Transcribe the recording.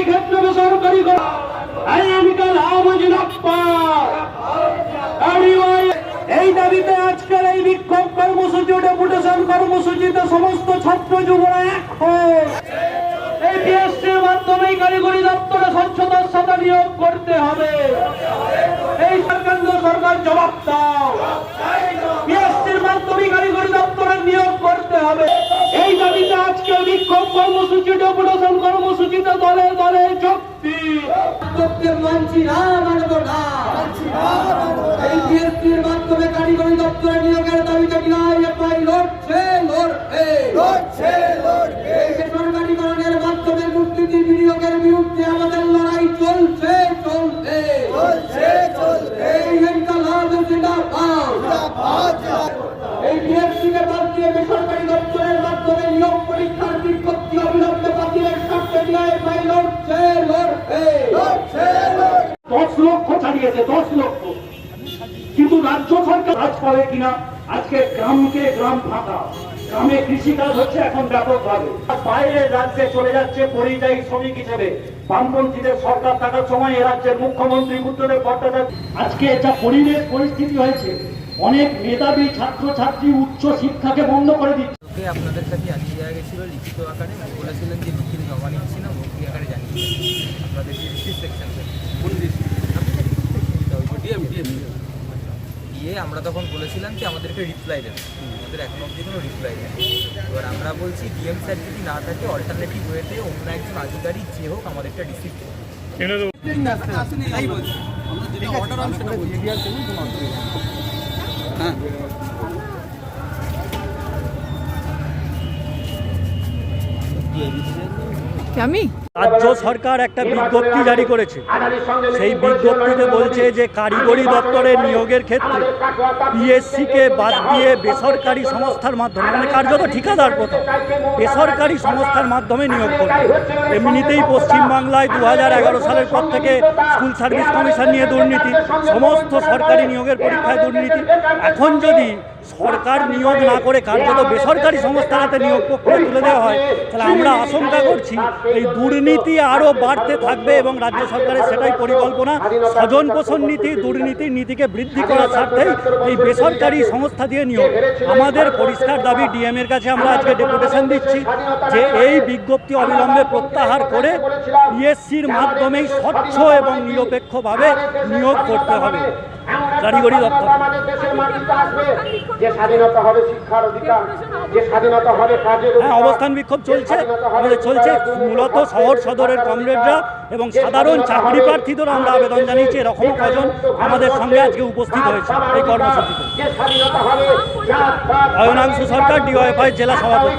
সরকারি ক্ষেত্রে বেসরকারি করা। এই দাবিতে আজকের এই বিক্ষোভ কর্মসূচি, ডেপুটেশন কর্মসূচিতে সমস্ত ছাত্র যুবরা কারিগরি দপ্তরে স্বচ্ছতার নিয়োগ করতে হবে। এই কেন্দ্র সরকার জবাব দাও পিএসসির মাধ্যমে কারিগরি দপ্তরে নিয়োগ করতে হবে এই দাবিতে আজকে বিক্ষোভ কর্মসূচি ডেপুটেশন কর্মসূচিতে দলে দলে শক্তি মানছি না মানব না। এই বিএসপির মাধ্যমে কারিগরি দপ্তরে নিয়োগের দাবিতে ডিআইএফআই লড়ছে লড়বে। লড়ছে লড়বে। বেসরকারীকরণের মাধ্যমে দুর্নীতি বিনিয়োগের বিরুদ্ধে আমাদের লড়াই চলছে চলবে। চলছে চলবে। এই ইনকালাব জিন্দাবাদ। এই ছাড়িয়েছে দশ লক্ষ। কিন্তু রাজ্য সরকার কাজ করে কিনা, আজকে গ্রামকে গ্রাম ফাঁকা গ্রামে কৃষিকাজ হচ্ছে এখন ব্যাপকভাবে। বাইরে রাজ্যে চলে যাচ্ছে পরিযায়ী শ্রমিক হিসেবে। বামপন্থীদের সরকার থাকার সময় এ রাজ্যের মুখ্যমন্ত্রী বুদ্ধদেব ভট্টাচার্য আজকে যা পরিবেশ পরিস্থিতি হয়েছে, অনেক মেধাবী ছাত্র ছাত্রী উচ্চ শিক্ষাকে বন্ধ করে দিচ্ছে। আপনাদের কাছে জানিয়ে দেওয়া গেছিল লিখিত আকারে বলেছিলেন যে লিখিত জমা নিচ্ছি না মৌখিক আকারে জানিয়ে আপনাদের সেকশন কোন দিয়ে আমরা তখন বলেছিলাম যে আমাদেরকে রিপ্লাই দেবে। আমাদের এখন অবধি কোনো রিপ্লাই দেন এবার আমরা বলছি ডিএম স্যার যদি না থাকে অল্টারনেটিভ ওয়েতে অন্য একজন আধিকারিক যে হোক আমাদেরটা রিসিভ করুন আমি? রাজ্য সরকার একটা বিজ্ঞপ্তি জারি করেছে। সেই বিজ্ঞপ্তিতে বলছে যে কারিগরি দপ্তরে নিয়োগের ক্ষেত্রে পিএসসিকে বাদ দিয়ে বেসরকারি সংস্থার মাধ্যমে মানে কার্যত ঠিকাদার কোথাও, বেসরকারি সংস্থার মাধ্যমে নিয়োগ করবে। এমনিতেই পশ্চিমবাংলায় দু হাজার এগারো সালের পর থেকে স্কুল সার্ভিস কমিশন নিয়ে দুর্নীতি, সমস্ত সরকারি নিয়োগের পরীক্ষায় দুর্নীতি। এখন যদি সরকার নিয়োগ না করে কার্যত বেসরকারি সংস্থার হাতে নিয়োগ প্রক্রিয়া তুলে দেওয়া হয় তাহলে আমরা আশঙ্কা করছি এই দুর্নীতি আরও বাড়তে থাকবে এবং রাজ্য সরকারের সেটাই পরিকল্পনা। স্বজন পোষণ নীতি দুর্নীতির নীতিকে বৃদ্ধি করার স্বার্থেই এই বেসরকারি সংস্থা দিয়ে নিয়োগ। আমাদের পরিষ্কার দাবি ডিএম এর কাছে আমরা আজকে ডেপুটেশন দিচ্ছি যে এই বিজ্ঞপ্তি অবিলম্বে প্রত্যাহার করে পিএসসির মাধ্যমেই স্বচ্ছ এবং নিরপেক্ষভাবে নিয়োগ করতে হবে। কারিগরি দপ্তর। আমাদের দেশের মাটিতে আসবে। যে স্বাধীনতা হবে শিক্ষার অধিকার যে স্বাধীনতা হবে কাজের হ্যাঁ অবস্থান বিক্ষোভ চলছে। আমাদের চলছে মূলত শহর সদরের কমরেডরা এবং সাধারণ চাকরি প্রার্থীদেরও আমরা আবেদন জানিয়েছি। এরকম কজন আমাদের সঙ্গে আজকে উপস্থিত হয়েছে এই কর্মসূচিতে। যে স্বাধীনতা হবে জাত পাত অয়নাংশু সরকার ডিওএফআই জেলা সভাপতি।